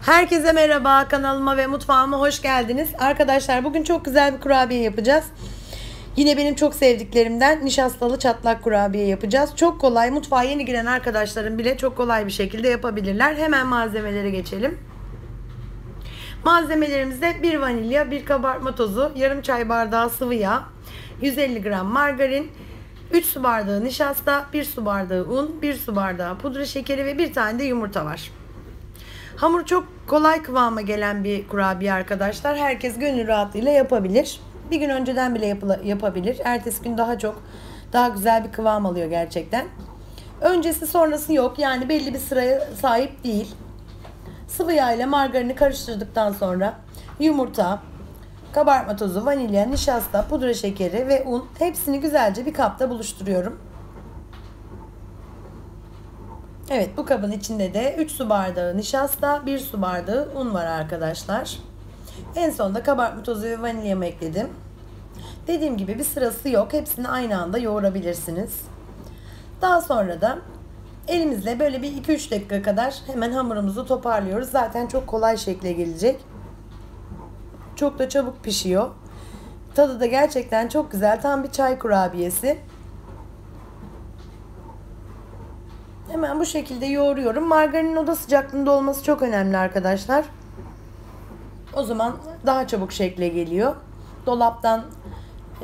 Herkese merhaba kanalıma ve mutfağıma hoş geldiniz. Arkadaşlar bugün çok güzel bir kurabiye yapacağız. Yine benim çok sevdiklerimden nişastalı çatlak kurabiye yapacağız. Çok kolay mutfağa yeni giren arkadaşlarım bile çok kolay bir şekilde yapabilirler. Hemen malzemelere geçelim. Malzemelerimizde bir vanilya, bir kabartma tozu, yarım çay bardağı sıvı yağ, 150 gram margarin, 3 su bardağı nişasta, 1 su bardağı un, 1 su bardağı pudra şekeri ve bir tane de yumurta var. Hamur çok kolay kıvama gelen bir kurabiye arkadaşlar. Herkes gönül rahatlığıyla yapabilir. Bir gün önceden bile yapabilir. Ertesi gün daha çok daha güzel bir kıvam alıyor gerçekten. Öncesi sonrası yok. Yani belli bir sıraya sahip değil. Sıvı yağ ile margarini karıştırdıktan sonra yumurta, kabartma tozu, vanilya, nişasta, pudra şekeri ve un hepsini güzelce bir kapta buluşturuyorum. Evet bu kabın içinde de 3 su bardağı nişasta, 1 su bardağı un var arkadaşlar. En sonunda kabartma tozu ve vanilyamı ekledim. Dediğim gibi bir sırası yok. Hepsini aynı anda yoğurabilirsiniz. Daha sonra da elimizle böyle bir 2-3 dakika kadar hemen hamurumuzu toparlıyoruz. Zaten çok kolay şekle gelecek. Çok da çabuk pişiyor. Tadı da gerçekten çok güzel. Tam bir çay kurabiyesi. Hemen bu şekilde yoğuruyorum. Margarinin oda sıcaklığında olması çok önemli arkadaşlar. O zaman daha çabuk şekle geliyor. Dolaptan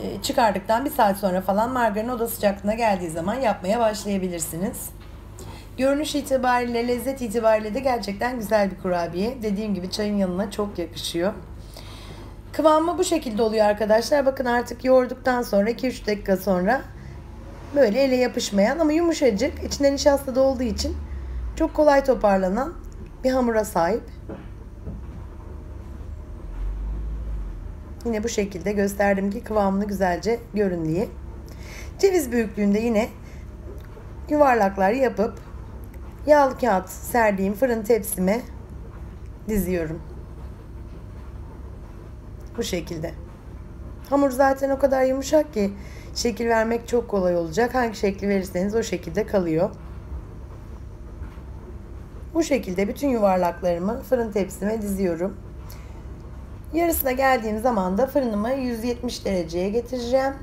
e, çıkardıktan bir saat sonra falan margarin oda sıcaklığına geldiği zaman yapmaya başlayabilirsiniz. Görünüş itibariyle, lezzet itibariyle de gerçekten güzel bir kurabiye. Dediğim gibi çayın yanına çok yakışıyor. Kıvamı bu şekilde oluyor arkadaşlar. Bakın artık yoğurduktan sonra 2-3 dakika sonra böyle ele yapışmayan ama yumuşacık, içinde nişasta da olduğu için çok kolay toparlanan bir hamura sahip. Yine bu şekilde gösterdim ki kıvamını güzelce görün diye. Ceviz büyüklüğünde yine yuvarlaklar yapıp yağlı kağıt serdiğim fırın tepsime diziyorum. Bu şekilde. Hamur zaten o kadar yumuşak ki şekil vermek çok kolay olacak. Hangi şekli verirseniz o şekilde kalıyor. Bu şekilde bütün yuvarlaklarımı fırın tepsime diziyorum. Yarısına geldiğim zaman da fırınımı 170 dereceye getireceğim.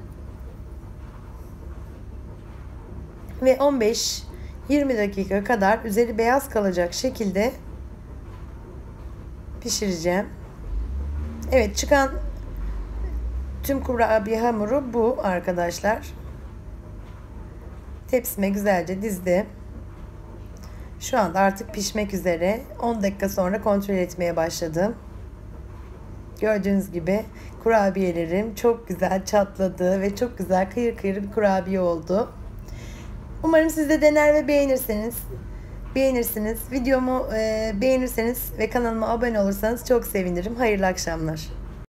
Ve 15 20 dakika kadar üzeri beyaz kalacak şekilde pişireceğim. Evet çıkan tüm kurabiye hamuru bu arkadaşlar. Tepsime güzelce dizdim. Şu anda artık pişmek üzere. 10 dakika sonra kontrol etmeye başladım. Gördüğünüz gibi kurabiyelerim çok güzel çatladı ve çok güzel kıyır kıyır bir kurabiye oldu. Umarım siz de dener ve beğenirsiniz. Beğenirsiniz. Videomu e, beğenirseniz ve kanalıma abone olursanız çok sevinirim. Hayırlı akşamlar.